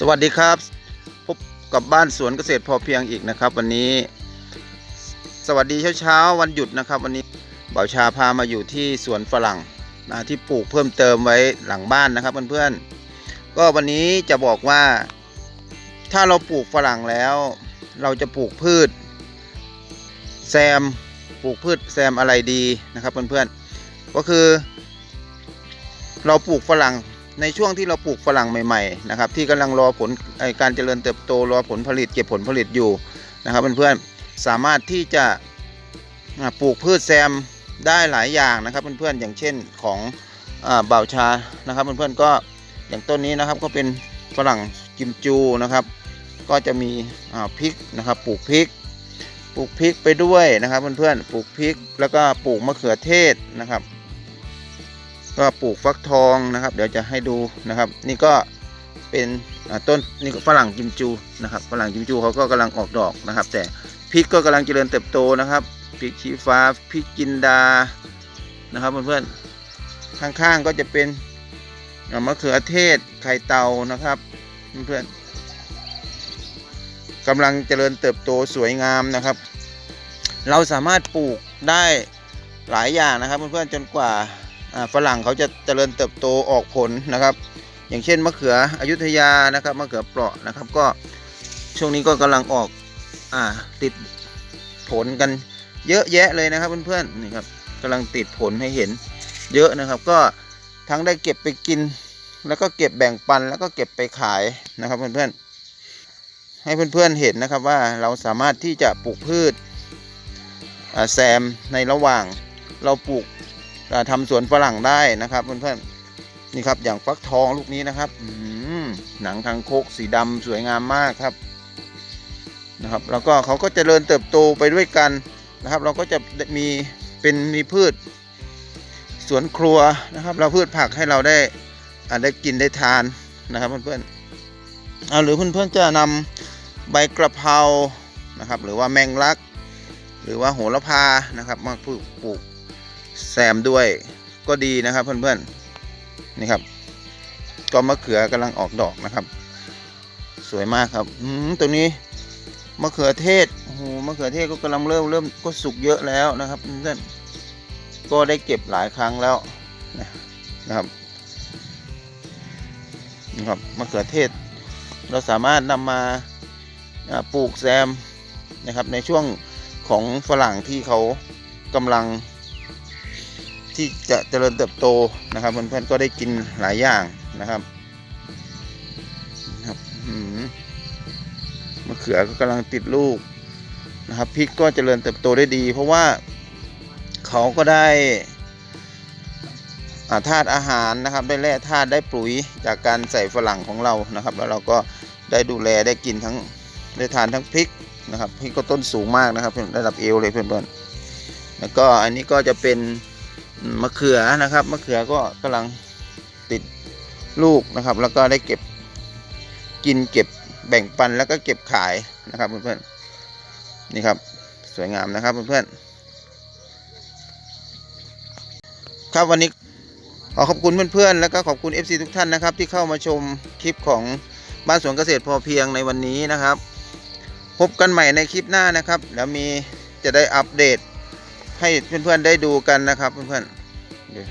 สวัสดีครับ พบกับบ้านสวนเกษตรพอเพียงอีกนะครับ วันนี้ สวัสดีเช้าเช้าๆวันหยุดนะครับ วันนี้บ่าวชาพามาอยู่ที่สวนฝรั่งนะที่ปลูกเพิ่มเติมไว้หลังบ้านนะครับเพื่อนๆก็วันนี้จะบอกว่า ถ้าเราปลูกฝรั่งแล้ว เราจะปลูกพืช แซมปลูกพืชแซมอะไรดีนะครับเพื่อนๆก็คือ เราปลูกฝรั่ง ในช่วงที่เราปลูกฝรั่งใหม่ๆนะครับที่กำลังรอผลอการเจริญเติบโตรอผลผลิตเก็บผลผลิตอยู่นะครับเพื่อนๆสามารถที่จะปลูกพืชแซมได้หลายอย่างนะครับเพื่อนๆอย่างเช่นของอาบ่าวชานะครับเพื่อนๆก็อย่างต้นนี้นะครับก็เป็นฝรั่งกิมจูนะครับ ก็จะมีพริกนะครับปลูกพริกปลูกพริกไปด้วยนะครับเพื่อนๆปลูกพริกแล้วก็ปลูกมะเขือเทศนะครับ ก็ปลูกฟักทองนะครับ เดี๋ยวจะให้ดูนะครับ นี่ก็เป็นต้นนี่ก็ฝรั่งกิมจูนะครับฝรั่งกิมจูเขาก็กำลังออกดอกนะครับ แต่พริกก็กำลังเจริญเติบโตนะครับพริกชี้ฟ้าพริกจินดานะครับเพื่อนๆข้างๆก็จะเป็นมะเขือเทศไข่เตานะครับเพื่อนๆกำลังเจริญเติบโตสวยงามนะครับ เราสามารถปลูกได้หลายอย่างนะครับเพื่อนๆจนกว่า ฝรั่งเขาจะเจริญเติบโตออกผลนะครับ อย่างเช่นมะเขืออยุธยานะครับมะเขือเปราะนะครับ ก็ช่วงนี้ก็กำลังออกอ่าติดผลกันเยอะแยะเลยนะครับเพื่อนๆนี่ครับกำลังติดผลให้เห็นเยอะนะครับ ก็ทั้งได้เก็บไปกิน แล้วก็เก็บแบ่งปันแล้วก็เก็บไปขายนะครับเพื่อนๆให้เพื่อนๆเห็นนะครับว่าเราสามารถที่จะปลูกพืชแซมในระหว่างเราปลูก อ่าทำสวนฝรั่งได้นะครับเพื่อนๆนี่ครับอย่างฟักทองลูกนี้นะครับหือหนังคางคกสีดำสวยงามมากครับนะครับ แล้วก็เขาก็เจริญเติบโตไปด้วยกันนะครับ เราก็จะมีเป็นมีพืชสวนครัวนะครับ เราพืชผักให้เราได้อาได้กินได้ทานนะครับเพื่อนๆเอาหรือเพื่อนๆจะนำใบกระเพรานะครับ หรือว่าแมงลัก หรือว่าโหระพานะครับมาปลูก แซมด้วยก็ดีนะครับเพื่อนๆนี่ครับ ก็มะเขือกำลังออกดอกนะครับ สวยมากครับอืมตัวนี้มะเขือเทศโอ้โหมะเขือเทศก็กำลังเริ่มเริ่มก็สุกเยอะแล้วนะครับเพื่อนๆก็ได้เก็บหลายครั้งแล้วนะครับนี่ครับมะเขือเทศ เราสามารถนำมาอ่าปลูกแซมนะครับในช่วงของฝรั่งที่เขากำลัง ที่จะเจริญเติบโตนะครับเพื่อนๆก็ได้กินหลายอย่างนะครับครับมะเขือก็กำลังติดลูกนะครับพริกก็เจริญเติบโตได้ดี เพราะว่าเขาก็ได้าธาตุอาหารนะครับ ได้แร่ธาตุได้ปุ๋ยจากการใส่ฝรั่งของเรานะครับ แล้วเราก็ได้ดูแลได้กินทั้งได้ทานทั้งพริกนะครับพริกก็ต้นสูงมากนะครับระดับเอวเลยเพื่อนๆแล้วก็อันนี้ก็จะเป็น มะเขือนะครับมะเขือก็กำลังติดลูกนะครับ แล้วก็ได้เก็บกินเก็บแบ่งปันแล้วก็เก็บขายนะครับเพื่อนๆนี่ครับสวยงามนะครับเพื่อนๆครับวันนี้ขอขอบคุณเพื่อนๆแล้วก็ขอบคุณ FC ทุกท่านนะครับ ที่เข้ามาชมคลิปของบ้านสวนเกษตรพอเพียงในวันนี้นะครับ พบกันใหม่ในคลิปหน้านะครับ แล้วมีจะได้อัปเดต ให้เพื่อนๆได้ดูกันนะครับเพื่อนๆ